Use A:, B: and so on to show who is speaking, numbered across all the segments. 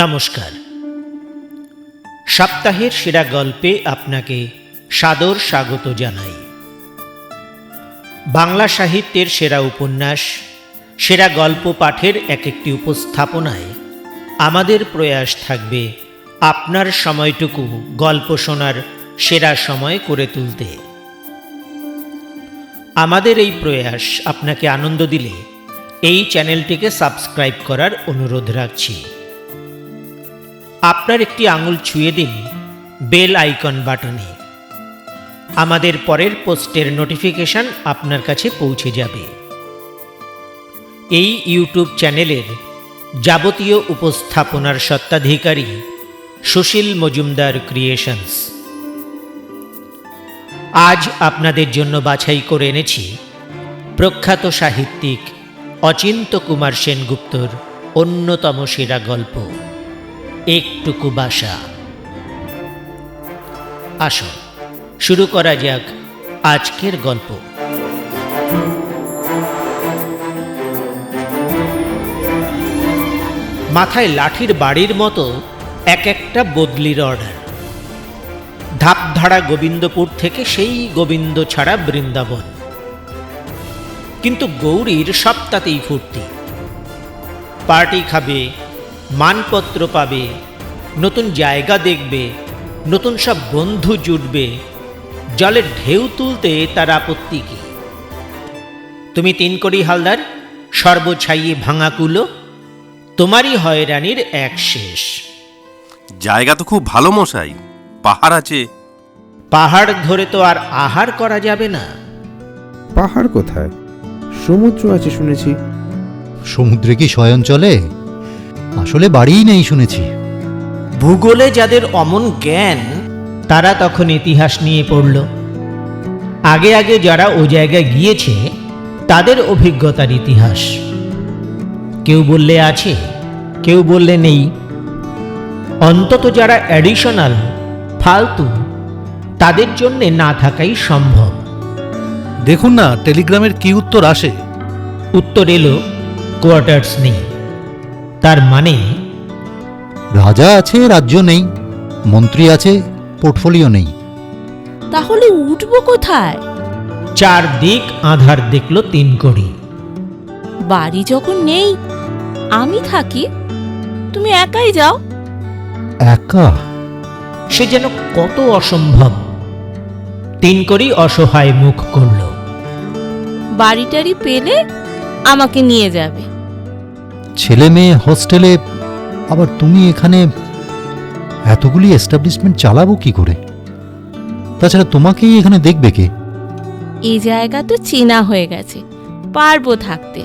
A: নমস্কার। সপ্তাহের সেরা গল্পে আপনাকে সাদর স্বাগত জানাই। বাংলা সাহিত্যের সেরা উপন্যাস, সেরা গল্প পাঠের এক একটি উপস্থাপনায় আমাদের প্রয়াস থাকবে আপনার সময়টুকু গল্প শোনার সেরা সময় করে তুলতে। আমাদের এই প্রয়াস আপনাকে আনন্দ দিলে এই চ্যানেলটিকে সাবস্ক্রাইব করার অনুরোধ রাখছি। আপনার একটি আঙুল ছুঁয়ে দিন, বেল আইকন বাটনে। আমাদের পরের পোস্টের নোটিফিকেশন আপনার কাছে পৌঁছে যাবে। এই ইউটিউব চ্যানেলের যাবতীয় উপস্থাপনার সত্ত্বাধিকারী সুশীল মজুমদার ক্রিয়েশনস। আজ আপনাদের জন্য বাছাই করে এনেছি প্রখ্যাত সাহিত্যিক অচিন্ত কুমার সেনগুপ্তর অন্যতম সেরা গল্প। একটুকু বাসা। আসো শুরু করা যাক আজকের গল্প। মাথায় লাঠির বাড়ির মতো এক একটা বদলির অর্ডার। ধাপধাড়া গোবিন্দপুর থেকে সেই গোবিন্দ ছাড়া বৃন্দাবন। কিন্তু গৌরীর সপ্তাতেই ফুর্তি। পার্টি খাবে মানপত্র পাবে নতুন জায়গা দেখবে নতুন সব বন্ধু জুটবে জলের ঢেউ তুলতে তার আপত্তি কি? তুমি তিন কড়ি হালদার সর্বছাইয়ে ভাঙা কুলো তোমারই হয়রানির এক শেষ।
B: জায়গা তো খুব ভালো মশাই পাহাড় আছে।
A: পাহাড় ধরে তো আর আহার করা যাবে না।
C: পাহাড় কোথায়? সমুদ্র আছে শুনেছি।
D: সমুদ্রে কি শয়ন চলে? আসলে বাড়িই নেই শুনেছি।
A: ভূগোলে যাদের অমন জ্ঞান তারা তখন ইতিহাস নিয়ে পড়ল। আগে আগে যারা ও জায়গায় গিয়েছে তাদের অভিজ্ঞতার ইতিহাস। কেউ বললে আছে কেউ বললে নেই। অন্তত যারা অ্যাডিশনাল ফালতু তাদের জন্যে না থাকাই সম্ভব।
E: দেখুন না টেলিগ্রামের কি উত্তর আসে?
A: উত্তর এলো কোয়ার্টার্স নেই। তার মানে
D: রাজা আছে রাজ্য নেই মন্ত্রী আছে পোর্টফোলিও নেই।
F: তাহলে উঠব কোথায়?
A: চার দিক আধার দেখল তিন কড়ি
F: বাড়ি যখন নেই আমি থাকি তুমি একাই যাও।
D: একা?
A: সে যেন কত অসম্ভব। তিন কড়ি অসহায় মুখ করল।
F: বাড়িটারি পেলে আমাকে নিয়ে যাবে।
D: ছেলে মেয়ে হোস্টেলে আবার তুমি এখানে এতগুলি এস্টাবলিশমেন্ট চালাবো কি করে? তাছাড়া তোমাকেই এখানে দেখবে কে?
F: এই জায়গা তো চেনা হয়ে গেছে পারব থাকতে।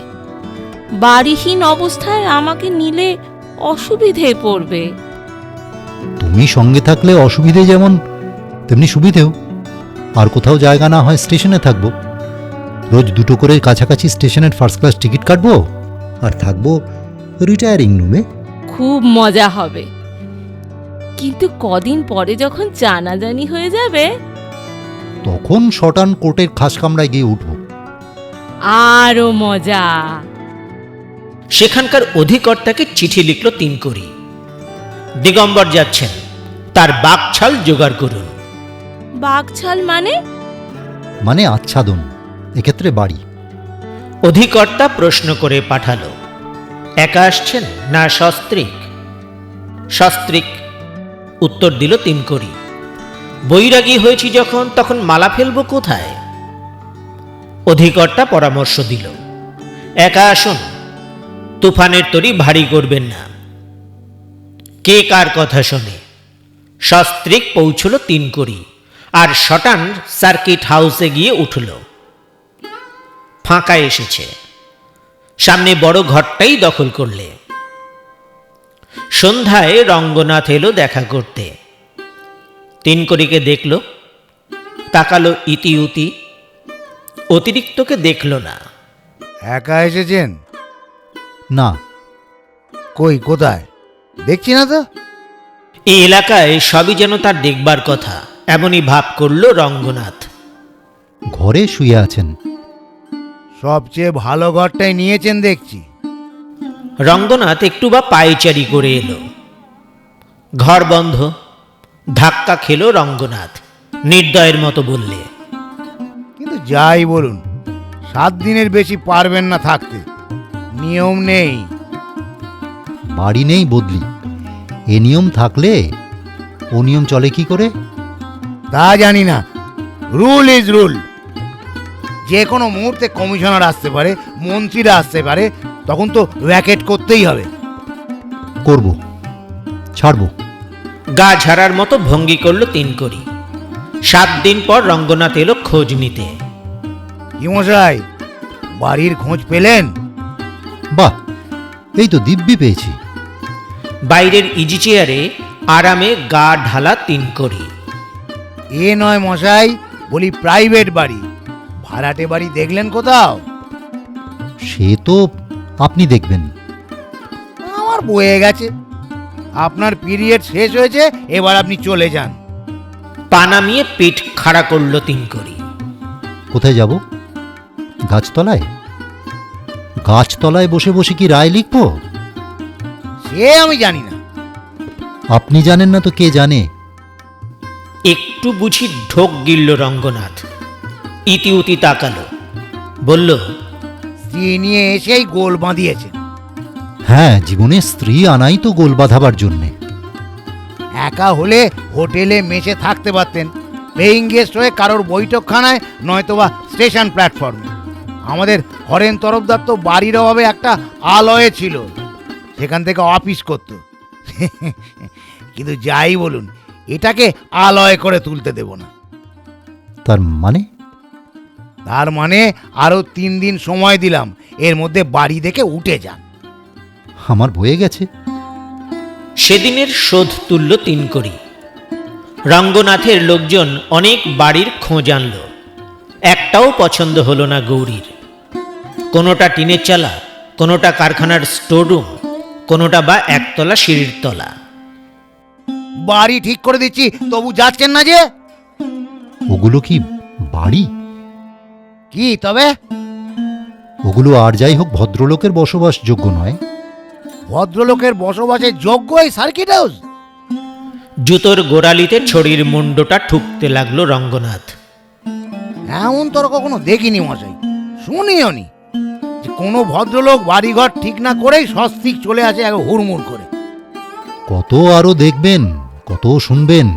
F: বাড়িহীন অবস্থায় আমাকে নিলে অসুবিধে পড়বে।
D: তুমি সঙ্গে থাকলে অসুবিধে যেমন তেমনি সুবিধেও। আর কোথাও জায়গা না হয় স্টেশনে থাকব। রোজ দুটো করে কাছাকাছি স্টেশনের ফার্স্ট ক্লাস টিকিট কাটবো আর থাকব রিটায়ারিং রুমে
F: খুব মজা হবে। কিন্তু কদিন পরে যখন জানাজানি হয়ে যাবে?
D: তখন শটান কোর্টের খাস কামরায় গিয়ে উঠবো।
F: আরও মজা।
A: সেখানকার অধিকর্তাকে চিঠি লিখল তিন কড়ি দিগম্বর যাচ্ছেন তার বাকছাল জোগাড় করুন।
F: বাঘছাল মানে?
D: মানে আচ্ছাদন এক্ষেত্রে বাড়ি।
A: অধিকর্তা প্রশ্ন করে পাঠালো একা আসছেন না সস্ত্রিক? সস্ত্রিক উত্তর দিল তিন কড়ি বৈরাগী হয়েছি যখন, তখন মালা ফেলব কোথায়? অধিকর্তা পরামর্শ দিল, একা আসুন, তুফানের তরি ভারী করবেন না। কে কার কথা শোনে? সস্ত্রিক পৌঁছল তিন কড়ি আর শটান সার্কিট হাউসে গিয়ে উঠল। ফাঁকা এসেছে। সামনে বড় ঘরটাই দখল করলে। সন্ধ্যায় রঙ্গনাথ এলো দেখা করতে। তিন কড়িকে দেখল তাকালো ইতি উতি অতিরিক্তকে দেখল না।
G: একা এসেছেন?
D: না।
G: কই কোথায়? দেখছি না তো।
A: এই এলাকায় সবই যেন তার দেখবার কথা এমনই ভাব করল রঙ্গনাথ।
D: ঘরে শুয়ে আছেন।
G: সবচেয়ে ভালো ঘরটাই নিয়েছেন দেখছি।
A: রঙ্গনাথ একটু বা পায়চারি করে এলো। ঘর বন্ধ ধাক্কা খেলো রঙ্গনাথ নির্দয়ের মতো বললে
G: কিন্তু যাই বলুন সাত দিনের বেশি পারবেন না থাকতে নিয়ম নেই।
D: বাড়ি নেই বদলি এ নিয়ম থাকলে ও নিয়ম চলে কি করে?
G: তা জানি না রুল ইজ রুল। যে কোনো মুহূর্তে কমিশনার আসতে পারে মন্ত্রীরা আসতে পারে তখন তো র্যাকেট করতেই হবে।
D: করব। ছাড়বো।
A: গা ঝাড়ার মতো ভঙ্গি করল তিন করি সাত দিন পর রঙ্গনাথ এলো খোঁজ নিতে।
G: কি মশাই বাড়ির খোঁজ পেলেন?
D: বাহ এই তো দিব্যি পেয়েছি।
A: বাইরের ইজি চেয়ারে আরামে গা ঢালা তিন করি
G: এ নয় মশাই বলি প্রাইভেট বাড়ি। ভাড়াটে বাড়ি দেখলেন কোথাও?
D: সে তো আপনি দেখবেন।
G: আমার বয়ে গেছে। আপনার পিরিয়ড শেষ হয়েছে এবার আপনি চলে যান।
A: পা নামিয়ে পিঠ খাড়া করল তিন করি
D: কোথায় যাব? গাছতলায়? গাছতলায় বসে বসে কি রায় লিখব?
G: সে আমি জানি না।
D: আপনি জানেন না তো কে জানে?
A: একটু বুঝি ঢোক গিলল রঙ্গনাথ। ইতি উতি তাকালো। বলল
G: স্ত্রী নিয়ে এসেই গোল বাঁধিয়েছেন
D: হ্যাঁ জীবনে স্ত্রী আনাই তো গোল বাঁধাবার জন্যে।
G: একা হলে হোটেলে মেসে থাকতে পারতেন। পেইং গেস্ট হয়ে কারোর বৈঠকখানায় নয়তোবা স্টেশন প্ল্যাটফর্মে। আমাদের হরেন তরফদার তো বাড়ির অভাবে একটা আলয়ে ছিল। সেখান থেকে অফিস করত। কিন্তু যাই বলুন এটাকে আলয় করে তুলতে দেব না।
D: তার মানে?
G: তার মানে আরও তিন দিন সময় দিলাম। এর মধ্যে বাড়ি দেখে উঠে যান।
D: আমার বয়ে গেছে।
A: সেদিনের শোধ তুলল তিন করি। রঙ্গনাথের লোকজন অনেক বাড়ির খোঁজ আনল। একটাও পছন্দ হলো না গৌরীর। কোনোটা টিনের চালা কোনোটা কারখানার স্টোররুম কোনোটা বা একতলা সিঁড়ির তলা।
G: বাড়ি ঠিক করে দিচ্ছি তবু যাচ্ছেন না যে?
D: ওগুলো কি বাড়ি?
G: কি তবে?
D: ওগুলো আর যাই হোক ভদ্রলোকের বসবাসযোগ্য নয়।
G: ভদ্রলোকের বসবাসের যোগ্য এই সার্কিট হাউস?
A: জুতোর গোড়ালিতে ছড়ির মুন্ডটা ঠুকতে লাগল রঙ্গনাথ।
G: এমন তোর কখনো দেখিনি মশাই শুনিও নি যে কোনো ভদ্রলোক বাড়িঘর ঠিক না করেই সস্তিক চলে আসে এক হুড়মুড় করে।
D: কত আরও দেখবেন কত শুনবেন।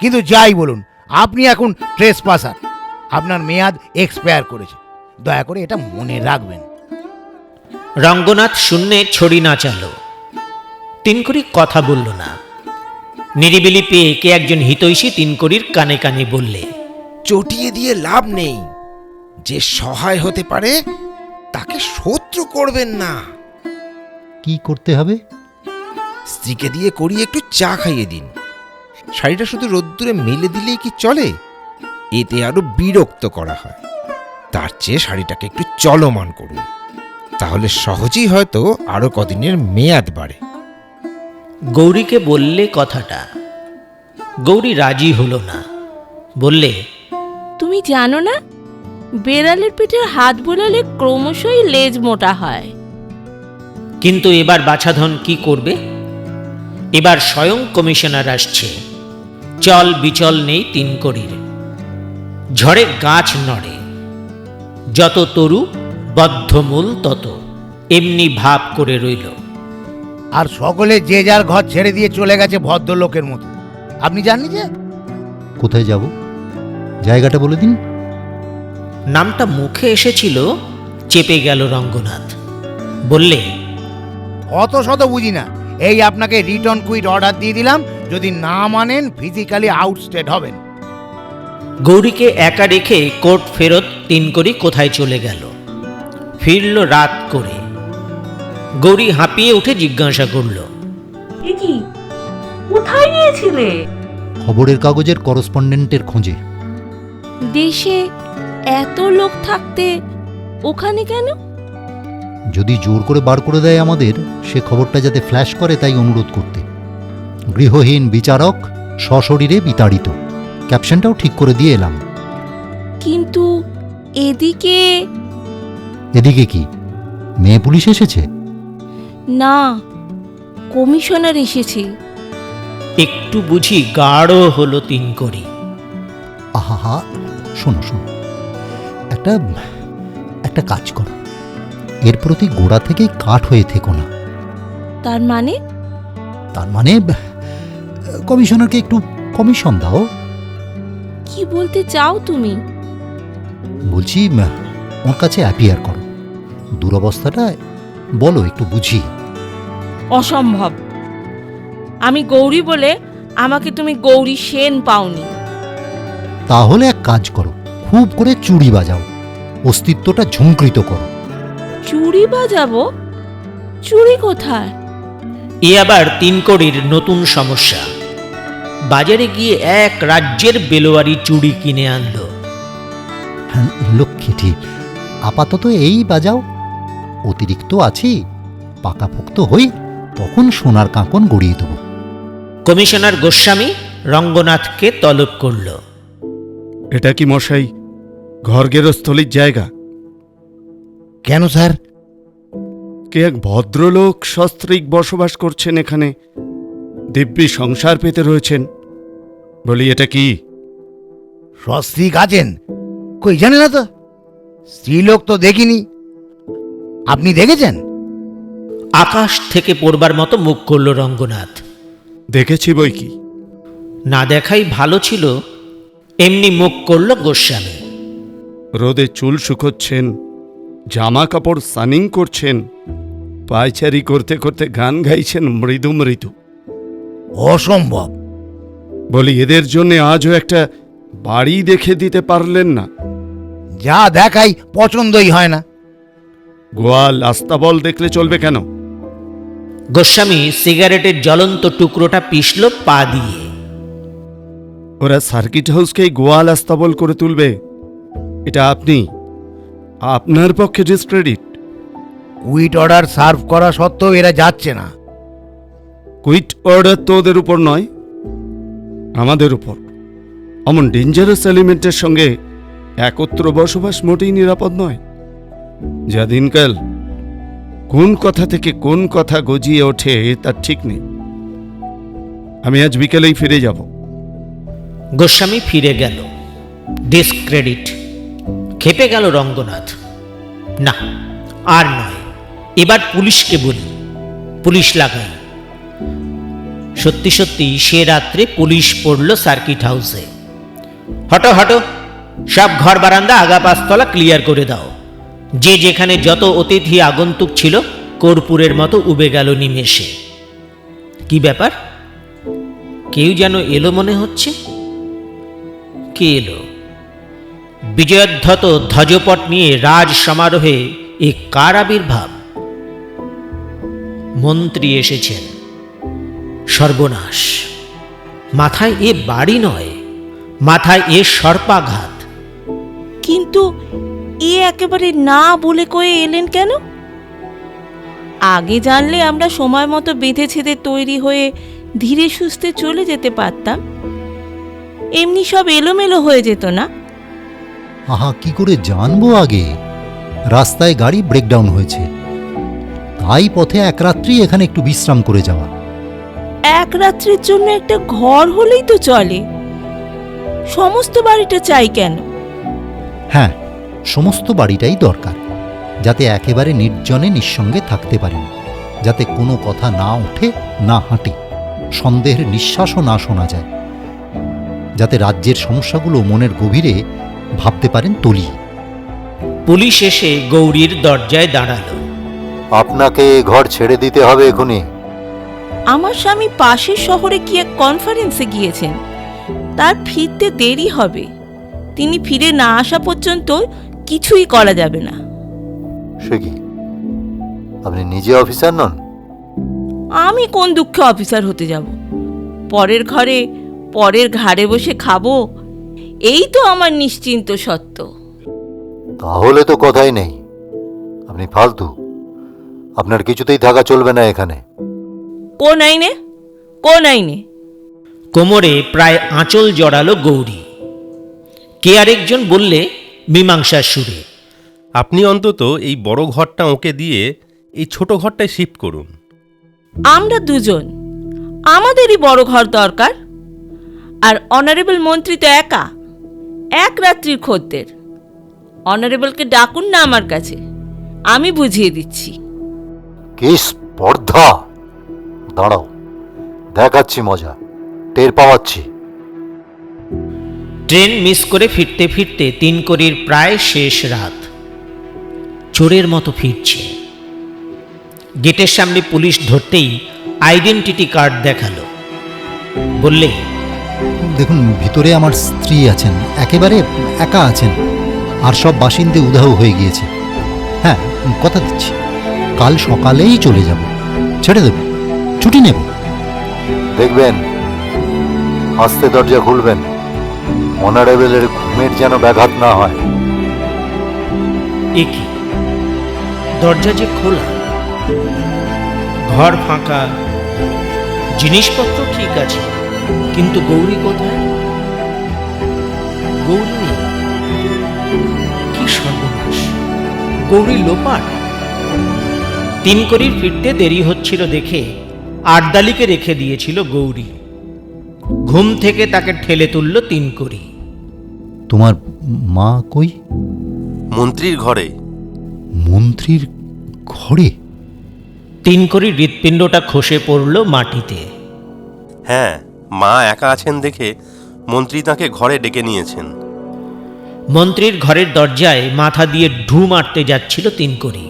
G: কিন্তু যাই বলুন আপনি এখন ট্রেস পাসার আপনার মেয়াদ এক্সপায়ার করেছে। দয়া করে এটা মনে রাখবেন।
A: রঙ্গনাথ শূন্যে ছড়ি নাচালো তিনকড়ি কথা বলল না। নিরিবিলি পেয়ে কে একজন হিতৈষী তিনকড়ির কানে কানে বললে
C: চটিয়ে দিয়ে লাভ নেই। যে সহায় হতে পারে তাকে শত্রু করবেন না।
D: কি করতে হবে?
C: স্ত্রীকে দিয়ে করিয়ে একটু চা খাইয়ে দিন। শাড়িটা শুধু রোদ্দুরে মেলে দিলেই কি চলে? এতে আরও বিরক্ত করা হয়। তার চেয়ে শাড়িটাকে একটু চলমান করুন। তাহলে সহজেই হয়তো আরও কদিনের মেয়াদ বাড়ে।
A: গৌরীকে বললে কথাটা গৌরী রাজি হলো না। বললে
F: তুমি জানো না বেড়ালের পিঠে হাত বোলালে ক্রমশই লেজ মোটা হয়।
A: কিন্তু এবার বাছাধন কি করবে? এবার স্বয়ং কমিশনার আসছে। চল বিচল নেই তিন কড়ির। ঝড়ে গাছ নড়ে। যত তরু বদ্ধমূল তত এমনি ভাব করে রইল।
G: আর সকলে যে যার ঘর ছেড়ে দিয়ে চলে গেছে ভদ্রলোকের মতো। আপনি জাননি যে?
D: কোথায় যাব? জায়গাটা বলে দিন।
A: নামটা মুখে এসেছিল চেপে গেল রঙ্গনাথ। বললে
G: অত শত বুঝি না। এই আপনাকে রিটার্ন কুইট অর্ডার দিয়ে দিলাম। যদি না মানেন ফিজিক্যালি আউটস্টেট হবেন।
A: গৌরীকে একা রেখে কোর্ট ফেরত তিন করি কোথায় চলে গেল। ফিরল রাত করে। গৌরী হাঁপিয়ে উঠে জিজ্ঞাসা করল
F: কি? কোথায় গিয়েছিলে?
D: খবরের কাগজের করসপন্ডেন্টের খোঁজে।
F: দেশে এত লোক থাকতে ওখানে কেন?
D: যদি জোর করে বার করে দেয় আমাদের সে খবরটা যাতে ফ্ল্যাশ করে তাই অনুরোধ করতে। গৃহহীন বিচারক সশরীরে বিতাড়িত। ক্যাপশনটাও ঠিক করে দিয়ে এলাম।
F: কিন্তু এদিকে
D: এদিকে কি? মেয়ে পুলিশ এসেছে?
F: না কমিশনার এসেছে।
A: একটু বুঝি গাঢ় হলো তিন করি
D: আহা শোনো শোনো। একটা একটা কাজ করো। এর প্রতি গোড়া থেকেই কাঠ হয়ে থেকো না।
F: তার মানে?
D: তার মানে কমিশনারকে একটু কমিশন দাও।
F: কি বলতে চাও তুমি?
D: বলছি ওর কাছে অ্যাপিয়ার করো। দুরবস্থাটা বলো একটু বুঝি।
F: অসম্ভব। আমি গৌরী বলে আমাকে তুমি গৌরী সেন পাওনি।
D: তাহলে এক কাজ করো খুব করে চুড়ি বাজাও। অস্তিত্বটা ঝুঁকৃত করো।
F: চুড়ি বাজাবো? চুড়ি কোথায়?
A: এ আবার তিন কড়ির নতুন সমস্যা। বাজারে গিয়ে এক রাজ্যের বেলোয়ারি চুড়ি কিনে আনলো।
D: হ্যাঁ লক্ষ্মী ঠিক আপাতত এই বাজাও। অতিরিক্ত আছি পাকাপোক্ত হই তখন সোনার কাঁকন গড়িয়ে দেবো।
A: কমিশনার গোস্বামী রঙ্গনাথকে তলব করল।
H: এটা কি মশাই ঘর গেরস্থলির জায়গা?
G: কেন স্যার?
H: কে এক ভদ্রলোক সস্ত্রীক বসবাস করছেন এখানে দিব্যি সংসার পেতে রয়েছেন। বলি এটা কি?
G: সস্ত্রীক আছেন? কই জানে না তো? স্ত্রীলোক তো দেখিনি। আপনি দেখেছেন?
A: আকাশ থেকে পড়বার মতো মুখ করল রঙ্গনাথ।
H: দেখেছি বই কি?
A: না দেখাই ভালো ছিল এমনি মুখ করল গোস্বামী।
H: রোদে চুল শুকোচ্ছেন জামা কাপড় সানিং করছেন পায়চারি করতে করতে গান গাইছেন মৃদু মৃদু।
G: অসম্ভব।
H: বলি এদের জন্য আজও একটা বাড়ি দেখে দিতে পারলেন না।
G: যা দেখাই পছন্দই হয় না।
H: গোয়াল আস্তাবল দেখলে চলবে কেন?
A: গোস্বামী সিগারেটের জ্বলন্ত টুকরোটা পিষল পা দিয়ে।
H: ওরা সার্কিট হাউসকেই গোয়াল আস্তাবল করে তুলবে। এটা আপনি আপনার পক্ষে ডিসক্রেডিট।
G: কুইট অর্ডার সার্ভ করা সত্ত্বেও এরা যাচ্ছে না।
H: কুইট অর্ডার তো ওদের উপর নয়, আমাদের উপর। অমন ডেঞ্জারাস এলিমেন্টের সঙ্গে একত্র বসবাস মোটেই নিরাপদ নয়। যা দিনকাল কোন কথা থেকে কোন কথা গজিয়ে ওঠে তার ঠিক নেই। আমি আজ বিকেলেই ফিরে যাব।
A: গোস্বামী ফিরে গেল। ডিসক্রেডিট খেপে গেল রঙ্গনাথ। না, আর নয়, এবার পুলিশকে বলি। পুলিশ লাগাই। সত্যি সত্যি সে রাত্রে পুলিশ পড়ল সার্কিট হাউসে। হটো হটো, সব ঘর বারান্দা আগা পাঁচতলা ক্লিয়ার করে দাও। যে যেখানে যত অতিথি আগন্তুক ছিল, কর্পূরের মতো উবে গেল নিমেষে। কি ব্যাপার? কেউ যেন এলো মনে হচ্ছে? কে এলো? বিজয়োদ্ধত ধ্বজপট নিয়ে রাজ সমারোহে এ কার আবির্ভাব? মন্ত্রী এসেছেন। সর্বনাশ। মাথায় এ বাড়ি নয় মাথায় এ সর্পাঘাত।
F: কিন্তু এ একেবারে না বলে কয়ে এলেন কেন? আগে জানলে আমরা সময় মতো বেঁধে ছেদে তৈরি হয়ে ধীরে সুস্থে চলে যেতে পারতাম। এমনি সব এলোমেলো হয়ে যেত না।
D: আহা কি করে জানব আগে? রাস্তায় গাড়ি ব্রেকডাউন হয়েছে। তাই পথে এক রাত্রি এখানে একটু বিশ্রাম করে যাওয়া।
F: এক রাত্রির জন্য একটা ঘর হলেই তো চলে। সমস্ত বাড়িটা চাই কেন?
D: হ্যাঁ সমস্ত বাড়িটাই দরকার যাতে একেবারে নির্জনে নিঃসঙ্গে থাকতে পারেন যাতে কোনো কথা না ওঠে না হাঁটে সন্দেহের নিঃশ্বাসও না শোনা যায় যাতে রাজ্যের সমস্যাগুলো মনের গভীরে ভাবতে পারেন তলিয়ে।
A: পুলিশ এসে গৌরীর দরজায় দাঁড়াল।
D: আপনাকে ঘর ছেড়ে দিতে হবে এখনই।
F: আমার স্বামী পাশের শহরে কি এক কনফারেন্সে গিয়েছেন। তার ফিরতে দেরি হবে। তিনি ফিরে না আসা পর্যন্ত কিছুই করা যাবে না।
D: সে কি? আপনি নিজে অফিসার নন?
F: আমি কোন দুঃখে অফিসার হতে যাব? পরের ঘরে পরের ঘাড়ে বসে খাব? এই তো আমার নিশ্চিন্ত সত্য।
I: তাহলে তো কথাই নেই। আপনি ফালতু। আপনার কিছুতেই থাকা চলবে না এখানে।
F: কোন আইনে? কোন আইনে?
A: কোমরে প্রায় আঁচল জড়ালো গৌরী। কে আরেকজন বললে মীমাংসার সুরে।
B: আপনি অন্তত এই বড় ঘরটা ওকে দিয়ে এই ছোট ঘরটায় শিফট করুন।
F: আমরা দুজন। আমাদেরই বড় ঘর দরকার। আর অনারেবল মন্ত্রী তো একা। এক রাত্রির খদ্দের। অনারেবলকে ডাকুন না আমার কাছে। আমি বুঝিয়ে দিচ্ছি।
I: কি স্পর্ধা! দাঁড়াও দেখাচ্ছি মজা টের পাওয়াচ্ছি।
A: ট্রেন মিস করে ফিরতে ফিরতে তিন কড়ির প্রায় শেষ রাত। চোরের মতো ফিরছে। গেটের সামনে পুলিশ ধরতেই আইডেন্টিটি কার্ড দেখাল। বললে
D: দেখুন ভিতরে আমার স্ত্রী আছেন একেবারে একা আছেন আর সব বাসিন্দে উধাও হয়ে গিয়েছে। হ্যাঁ কথা দিচ্ছি কাল সকালেই চলে যাব। ছেড়ে দেব। ছুটি নেব।
I: দেখবেন আস্তে দরজা খুলবেন অনারেবলের ঘুমের যেন ব্যাঘাত না হয়।
A: একই দরজা যে খোলা ঘর ফাঁকা জিনিসপত্র ঠিক আছে কিন্তু গৌরী কোথায়? গৌরী নেই। কি সর্বনাশ গৌরী লোপাট। তিন কড়ির ফিরতে দেরি হচ্ছিল দেখে আটদালিকে রেখে দিয়েছিল গৌরী। ঘুম থেকে তাকে ঠেলে তুলল তিন কড়ি
D: তোমার মা কই?
B: মন্ত্রীর ঘরে।
D: মন্ত্রীর ঘরে?
A: তিন কড়ি হৃৎপিণ্ডটা খসে পড়ল মাটিতে।
B: হ্যাঁ মা একা আছেন দেখে মন্ত্রী তাকে ঘরে ডেকে নিয়েছেন।
A: মন্ত্রীর ঘরের দরজায় মাথা দিয়ে ঢু মারতে যাচ্ছিল তিন কড়ি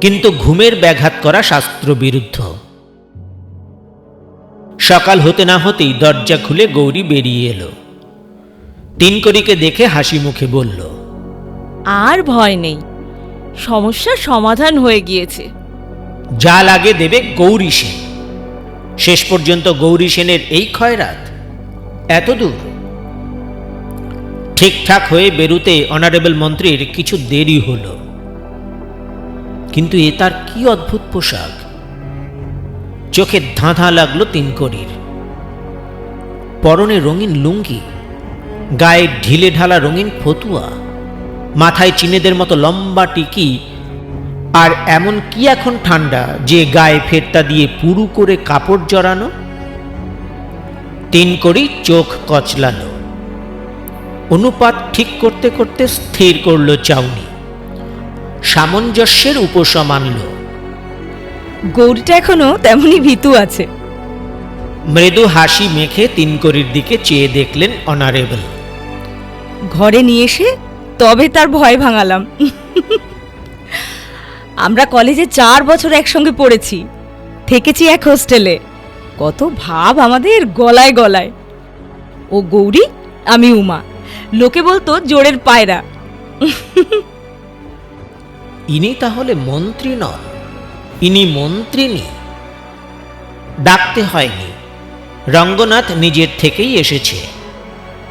A: কিন্তু ঘুমের ব্যাঘাত করা শাস্ত্রবিরুদ্ধ। সকাল হতে না হতেই দরজা খুলে গৌরী বেরিয়ে এলো। তিন কড়িকে দেখে হাসি মুখে বলল
F: আর ভয় নেই সমস্যার সমাধান হয়ে গিয়েছে।
A: যা লাগে দেবে গৌরী সেন। শেষ পর্যন্ত গৌরী সেনের এই খয়রাত এত দূর? ঠিকঠাক হয়ে বেরুতে অনারেবল মন্ত্রীর কিছু দেরি হলো। কিন্তু এ তার কি অদ্ভুত পোশাক? চোখে ধাঁধা লাগল তিন কড়ির পরনে রঙিন লুঙ্গি, গায়ে ঢিলে ঢালা রঙিন ফতুয়া, মাথায় চিনেদের মতো লম্বা টিকি, আর এমন কি এখন ঠান্ডা যে গায়ে ফেরতা দিয়ে পুরু করে কাপড় জড়ানো? তিন কড়ি চোখ কচলানো অনুপাত ঠিক করতে করতে স্থির করল চাউনি। সামঞ্জস্যের উপশম আনল।
F: গৌরীটা এখনও তেমনই ভীতু আছে।
A: মৃদু হাসি মেখে তিন কড়ির দিকে চেয়ে দেখলেন অনারেবল।
F: ঘরে নিয়ে এসে তবে তার ভয় ভাঙালাম। আমরা কলেজে চার বছর একসঙ্গে পড়েছি। থেকেছি এক হোস্টেলে। কত ভাব আমাদের গলায় গলায়। ও গৌরী আমি উমা। লোকে বলতো জোরের পায়রা।
A: ইনি তাহলে মন্ত্রী নন। ইনি মন্ত্রিনী ডাকতে হয়নি। রঙ্গনাথ নিজের থেকেই এসেছে।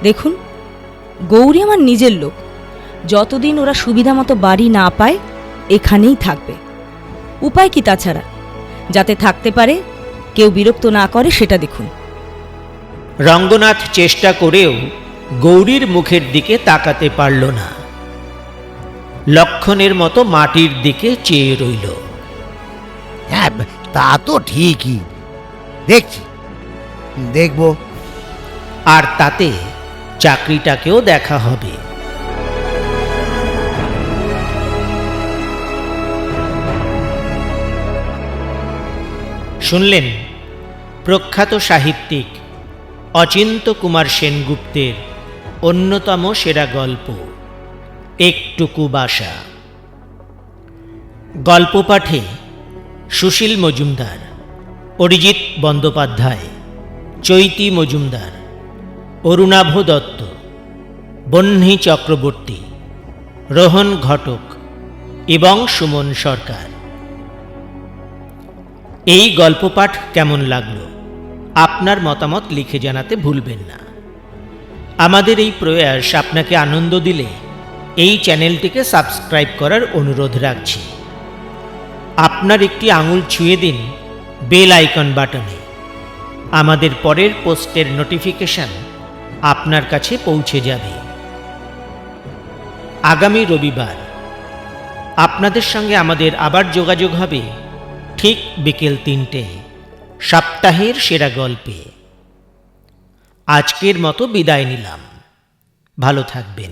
F: দেখুন গৌরী আমার নিজের লোক। যতদিন ওরা সুবিধা মতো বাড়ি না পায় এখানেই থাকবে। উপায় কি তাছাড়া? যাতে থাকতে পারে কেউ বিরক্ত না করে সেটা দেখুন।
A: রঙ্গনাথ চেষ্টা করেও গৌরীর মুখের দিকে তাকাতে পারল না। লক্ষণের মতো মাটির দিকে চেয়ে রইল।
G: হ্যাঁ তা তো ঠিকই। দেখছি। দেখব।
A: আর তাতে চাকরিটাকেও দেখা হবে। শুনলেন প্রখ্যাত সাহিত্যিক অচিন্ত কুমার সেনগুপ্তের অন্যতম সেরা গল্প, একটুকু বাসা। গল্প পাঠে সুশীল মজুমদার, অরিজিৎ বন্দ্যোপাধ্যায়, চৈতি মজুমদার, অরুণাভ দত্ত বহ্নি চক্রবর্তী, রোহন ঘটক এবং সুমন সরকার। এই গল্প পাঠ কেমন লাগল? আপনার মতামত লিখে জানাতে ভুলবেন না। আমাদের এই প্রয়াস আপনাকে আনন্দ দিলে এই চ্যানেলটিকে সাবস্ক্রাইব করার অনুরোধ রাখছি। আপনার একটি আঙুল ছুঁয়ে দিন বেল আইকন বাটনে। আমাদের পরের পোস্টের নোটিফিকেশন আপনার কাছে পৌঁছে যাবে। আগামী রবিবার আপনাদের সঙ্গে আমাদের আবার যোগাযোগ হবে ঠিক বিকেল তিনটে, সপ্তাহের সেরা গল্পে। আজকের মতো বিদায় নিলাম। ভালো থাকবেন।